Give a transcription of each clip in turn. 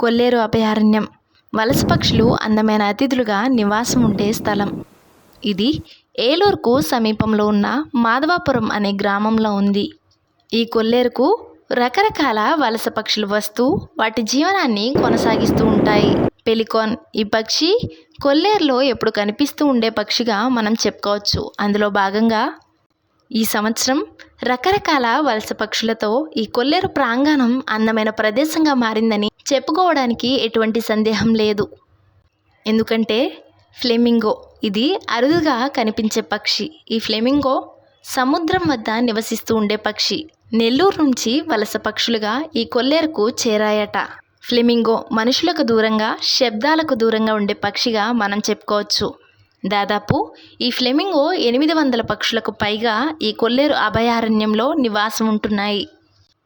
కొల్లేరు అభయారణ్యం. వలస పక్షులు అందమైన అతిథులుగా నివాసం ఉండే స్థలం. ఇది ఏలూరుకు సమీపంలో ఉన్న మాధవాపురం అనే గ్రామంలో ఉంది. ఈ కొల్లేరుకు రకరకాల వలస పక్షులు వస్తూ వాటి జీవనాన్ని కొనసాగిస్తూ ఉంటాయి. పెలికాన్ ఈ పక్షి కొల్లేరులో ఎప్పుడు కనిపిస్తూ ఉండే పక్షిగా మనం చెప్పుకోవచ్చు. అందులో భాగంగా ఈ సంవత్సరం రకరకాల వలస పక్షులతో ఈ కొల్లేరు ప్రాంగణం అందమైన ప్రదేశంగా మారిందని చెప్పుకోవడానికి ఎటువంటి సందేహం లేదు. ఎందుకంటే ఫ్లెమింగో ఇది అరుదుగా కనిపించే పక్షి. ఈ ఫ్లెమింగో సముద్రం వద్ద నివసిస్తూ ఉండే పక్షి. నెల్లూరు నుంచి వలస పక్షులుగా ఈ కొల్లేరుకు చేరాయట. ఫ్లెమింగో మనుషులకు దూరంగా శబ్దాలకు దూరంగా ఉండే పక్షిగా మనం చెప్పుకోవచ్చు. దాదాపు ఈ ఫ్లెమింగో ఎనిమిది వందల పక్షులకు పైగా ఈ కొల్లేరు అభయారణ్యంలో నివాసం ఉంటున్నాయి.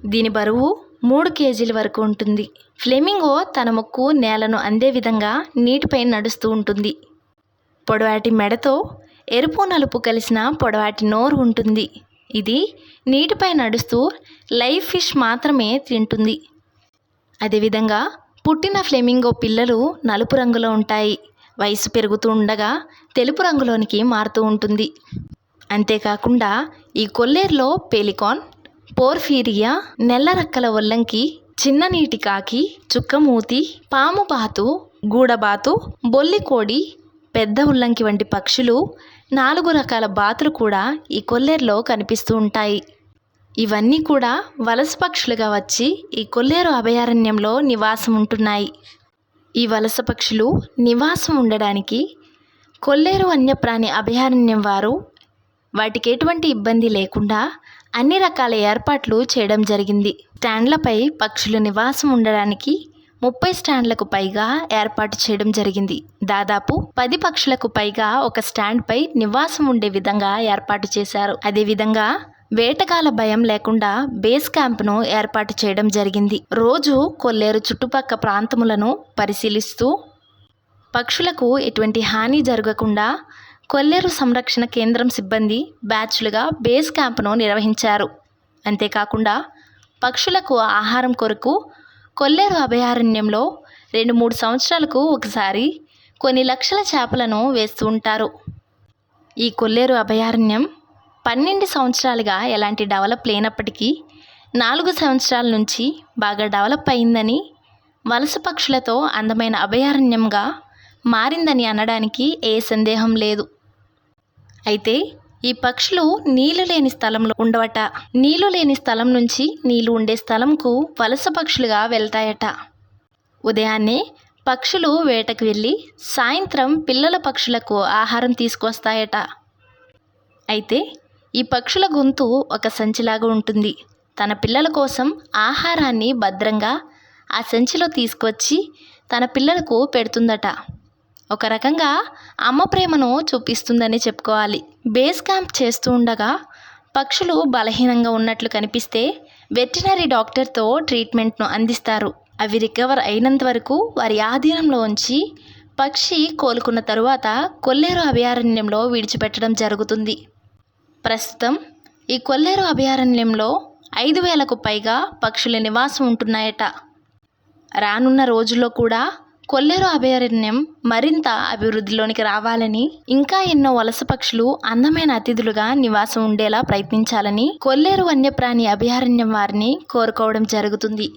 దీని బరువు మూడు కేజీల వరకు ఉంటుంది. ఫ్లెమింగో తన ముక్కు నేలను అందే విధంగా నీటిపై నడుస్తూ ఉంటుంది. పొడవాటి మెడతో ఎరుపు నలుపు కలిసిన పొడవాటి నోరు ఉంటుంది. ఇది నీటిపై నడుస్తూ లైవ్ ఫిష్ మాత్రమే తింటుంది. అదేవిధంగా పుట్టిన ఫ్లెమింగో పిల్లలు నలుపు రంగులో ఉంటాయి. వయసు పెరుగుతూ ఉండగా తెలుపు రంగులోనికి మారుతూ ఉంటుంది. అంతేకాకుండా ఈ కొల్లేరులో పెలికాన్ పోర్ఫీరియా నెల్లరక్కల ఒల్లంకి చిన్న నీటి కాకి చుక్కమూతి పాముబాతు గూడబాతు బొల్లికోడి పెద్ద ఉల్లంకి వంటి పక్షులు నాలుగు రకాల బాతులు కూడా ఈ కొల్లేరులో కనిపిస్తూ ఉంటాయి. ఇవన్నీ కూడా వలస పక్షులుగా వచ్చి ఈ కొల్లేరు అభయారణ్యంలో నివాసం ఉంటున్నాయి ఈ వలస పక్షులు నివాసం ఉండడానికి కొల్లేరు వన్యప్రాణి అభయారణ్యం వారు వాటికి ఎటువంటి ఇబ్బంది లేకుండా అన్ని రకాల ఏర్పాట్లు చేయడం జరిగింది. స్టాండ్లపై పక్షులు నివాసం ఉండడానికి ముప్పై స్టాండ్లకు పైగా ఏర్పాటు చేయడం జరిగింది. దాదాపు పది పక్షులకు పైగా ఒక స్టాండ్పై నివాసం ఉండే విధంగా ఏర్పాటు చేశారు. అదేవిధంగా వేటగాల భయం లేకుండా బేస్ క్యాంప్ను ఏర్పాటు చేయడం జరిగింది. రోజు కొల్లేరు చుట్టుపక్క ప్రాంతములను పరిశీలిస్తూ పక్షులకు ఎటువంటి హాని జరగకుండా కొల్లేరు సంరక్షణ కేంద్రం సిబ్బంది బ్యాచ్లుగా బేస్ క్యాంప్ను నిర్వహించారు. అంతేకాకుండా పక్షులకు ఆహారం కొరకు కొల్లేరు అభయారణ్యంలో రెండు మూడు సంవత్సరాలకు ఒకసారి కొన్ని లక్షల చేపలను వేస్తూ ఉంటారు. ఈ కొల్లేరు అభయారణ్యం పన్నెండు సంవత్సరాలుగా ఎలాంటి డెవలప్ లేనప్పటికీ నాలుగు సంవత్సరాల నుంచి బాగా డెవలప్ అయిందని వలస పక్షులతో అందమైన అభయారణ్యంగా మారిందని అనడానికి ఏ సందేహం లేదు. అయితే ఈ పక్షులు నీళ్ళు లేని స్థలంలో ఉండవట. నీళ్ళు లేని స్థలం నుంచి నీళ్ళు ఉండే స్థలంకు వలస పక్షులుగా వెళ్తాయట. ఉదయాన్నే పక్షులు వేటకు వెళ్ళి సాయంత్రం పిల్లల పక్షులకు ఆహారం తీసుకొస్తాయట. అయితే ఈ పక్షుల గొంతు ఒక సంచిలాగా ఉంటుంది. తన పిల్లల కోసం ఆహారాన్ని భద్రంగా ఆ సంచిలో తీసుకొచ్చి తన పిల్లలకు పెడుతుందట. ఒక రకంగా అమ్మ ప్రేమను చూపిస్తుందని చెప్పుకోవాలి. బేస్ క్యాంప్ చేస్తూ ఉండగా పక్షులు బలహీనంగా ఉన్నట్లు కనిపిస్తే వెటనరీ డాక్టర్తో ట్రీట్మెంట్ను అందిస్తారు. అవి రికవర్ అయినంత వరకు వారి ఆధీనంలో ఉంచి పక్షి కోలుకున్న తరువాత కొల్లేరు అభయారణ్యంలో విడిచిపెట్టడం జరుగుతుంది. ప్రస్తుతం ఈ కొల్లేరు అభయారణ్యంలో ఐదు వేలకు పైగా పక్షుల నివాసం ఉంటున్నాయట. రానున్న రోజుల్లో కూడా కొల్లేరు అభయారణ్యం మరింత అభివృద్ధిలోనికి రావాలని ఇంకా ఎన్నో వలస పక్షులు అందమైన అతిథులుగా నివాసం ఉండేలా ప్రయత్నించాలని కొల్లేరు వన్యప్రాణి అభయారణ్యం వారిని కోరుకోవడం జరుగుతుంది.